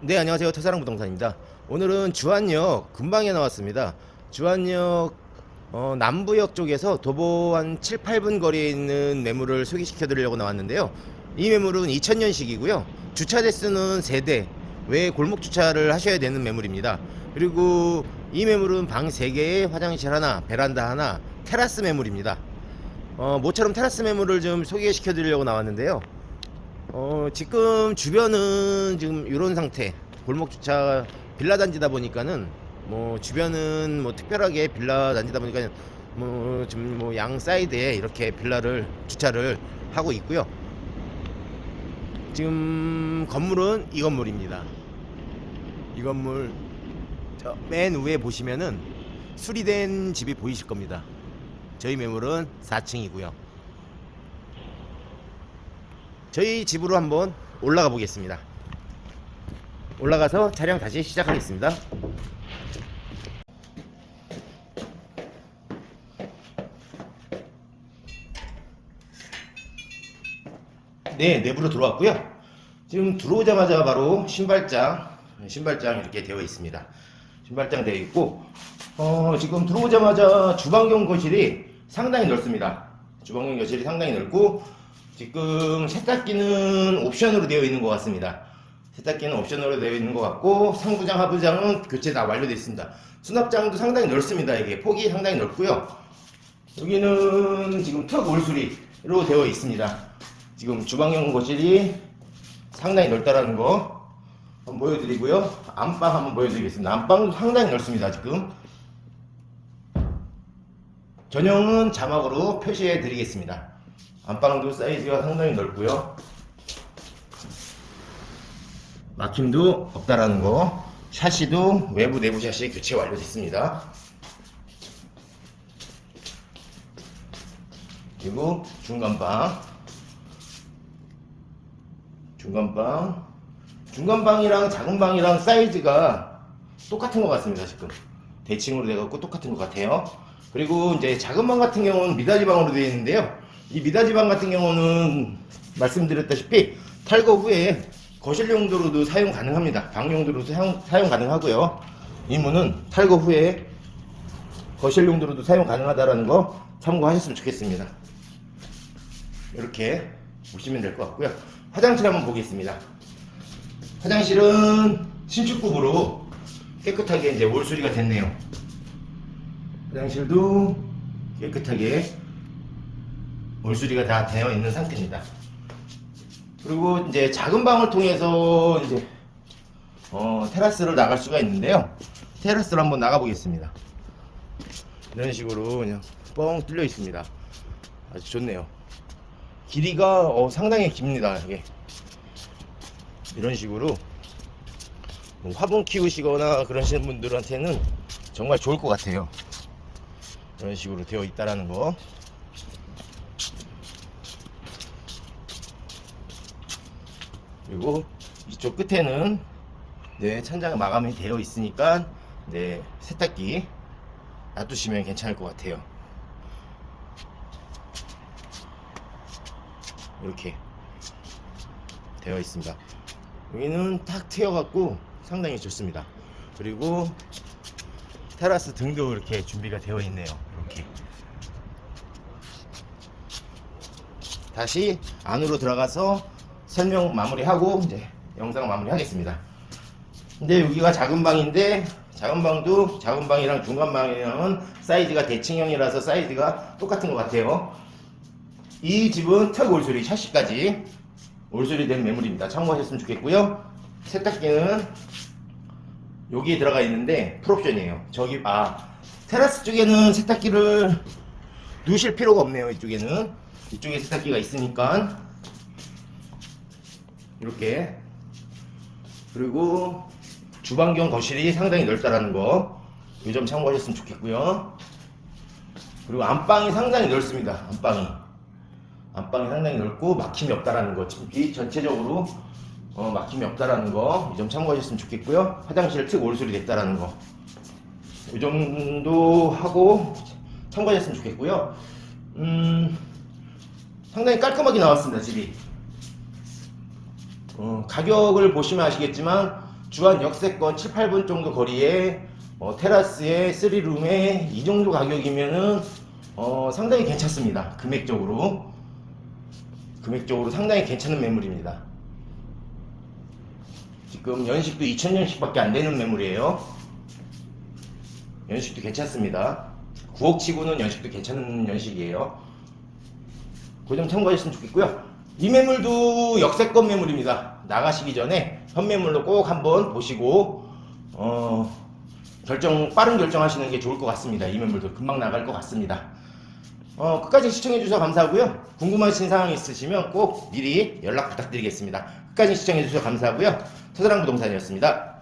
네 안녕하세요. 터사랑 부동산입니다. 오늘은 주안역 근방에 나왔습니다. 주안역 어, 남부역 쪽에서 도보 한 7, 8분 거리에 있는 매물을 소개시켜 드리려고 나왔는데요. 이 매물은 2000년식이고요. 주차 대수는 세대 외 골목 주차를 하셔야 되는 매물입니다. 그리고 이 매물은 방 3개에 화장실 하나 베란다 하나 테라스 매물입니다. 어, 모처럼 테라스 매물을 좀 소개시켜 드리려고 나왔는데요 어, 지금 주변은 지금 이런 상태. 골목 주차 빌라 단지다 보니까는 뭐 주변은 뭐 특별하게 빌라 단지다 보니까 뭐 지금 뭐 양 사이드에 이렇게 빌라를 주차를 하고 있고요. 지금 건물은 이 건물입니다. 이 건물 저 맨 위에 보시면은 수리된 집이 보이실 겁니다. 저희 매물은 4층이고요. 저희 집으로 한번 올라가 보겠습니다. 올라가서 촬영 다시 시작하겠습니다. 네, 내부로 들어왔고요. 지금 들어오자마자 바로 신발장, 신발장 이렇게 되어 있습니다. 신발장 되어 있고, 어, 지금 들어오자마자 주방용 거실이 상당히 넓습니다. 주방용 거실이 상당히 넓고, 지금 세탁기는 옵션으로 되어 있는 것 같습니다. 세탁기는 옵션으로 되어 있는 것 같고 상부장, 하부장은 교체 다 완료되어 있습니다. 수납장도 상당히 넓습니다. 이게 폭이 상당히 넓고요. 여기는 지금 턱 올수리로 되어 있습니다. 지금 주방용 거실이 상당히 넓다라는 거 한번 보여드리고요. 안방 한번 보여드리겠습니다. 안방도 상당히 넓습니다. 지금 전용은 자막으로 표시해 드리겠습니다. 안방도 사이즈가 상당히 넓고요. 막힘도 없다라는 거. 샤시도 외부 내부 샤시 교체 완료됐습니다. 그리고 중간방. 중간방. 중간방이랑 작은 방이랑 사이즈가 똑같은 것 같습니다, 지금. 대칭으로 돼갖고 똑같은 것 같아요. 그리고 이제 작은 방 같은 경우는 미닫이 방으로 되어 있는데요. 이 미닫이 방 같은 경우는 말씀드렸다시피 탈거 후에 거실 용도로도 사용 가능합니다. 방 용도로도 사용, 사용 가능하고요. 이 문은 탈거 후에 거실 용도로도 사용 가능하다라는 거 참고하셨으면 좋겠습니다. 이렇게 보시면 될 것 같고요. 화장실 한번 보겠습니다. 화장실은 신축급으로 깨끗하게 이제 올수리가 됐네요. 화장실도 깨끗하게 올수리가 다 되어 있는 상태입니다. 그리고 이제 작은 방을 통해서 이제 어, 테라스를 나갈 수가 있는데요. 테라스를 한번 나가 보겠습니다. 이런 식으로 그냥 뻥 뚫려 있습니다. 아주 좋네요. 길이가 어, 상당히 깁니다. 이게 이런 식으로 뭐 화분 키우시거나 그러시는 분들한테는 정말 좋을 것 같아요. 이런 식으로 되어 있다라는 거. 그리고 이쪽 끝에는 네, 천장 마감이 되어 있으니까 네, 세탁기 놔두시면 괜찮을 것 같아요. 이렇게 되어 있습니다. 여기는 탁 트여 갖고 상당히 좋습니다. 그리고 테라스 등도 이렇게 준비가 되어 있네요. 이렇게 다시 안으로 들어가서 설명 마무리하고 이제 영상 마무리하겠습니다. 근데 여기가 작은 방인데 작은 방도 작은 방이랑 중간 방이랑은 사이즈가 대칭형이라서 사이즈가 똑같은 것 같아요. 이 집은 턱 올소리 샤시까지 올소리 된 매물입니다. 참고하셨으면 좋겠고요. 세탁기는 여기에 들어가 있는데 풀옵션이에요. 저기 아 테라스 쪽에는 세탁기를 두실 필요가 없네요. 이쪽에는 이쪽에 세탁기가 있으니까 이렇게 그리고 주방경 거실이 상당히 넓다라는 거 이 점 참고하셨으면 좋겠고요. 그리고 안방이 상당히 넓습니다. 안방이 안방이 상당히 넓고 막힘이 없다라는 거 전체적으로 어, 막힘이 없다라는 거 이 점 참고하셨으면 좋겠고요. 화장실 특 올소리 됐다라는 거 이 정도 하고 참고하셨으면 좋겠고요. 음, 상당히 깔끔하게 나왔습니다 집이. 어, 가격을 보시면 아시겠지만 주한 역세권 7, 8분 정도 거리에 어, 테라스에 3룸에 이 정도 가격이면은 어, 상당히 괜찮습니다. 금액적으로. 금액적으로 상당히 괜찮은 매물입니다. 지금 연식도 2000년식밖에 안 되는 매물이에요. 연식도 괜찮습니다. 9억 치고는 연식도 괜찮은 연식이에요. 그 점 참고하셨으면 좋겠고요. 이 매물도 역세권 매물입니다. 나가시기 전에 현매물로 꼭 한번 보시고 어, 결정 빠른 결정하시는 게 좋을 것 같습니다. 이 매물도 금방 나갈 것 같습니다. 어, 끝까지 시청해 주셔서 감사하고요. 궁금하신 사항 있으시면 꼭 미리 연락 부탁드리겠습니다. 끝까지 시청해 주셔서 감사하고요. 토사랑 부동산이었습니다.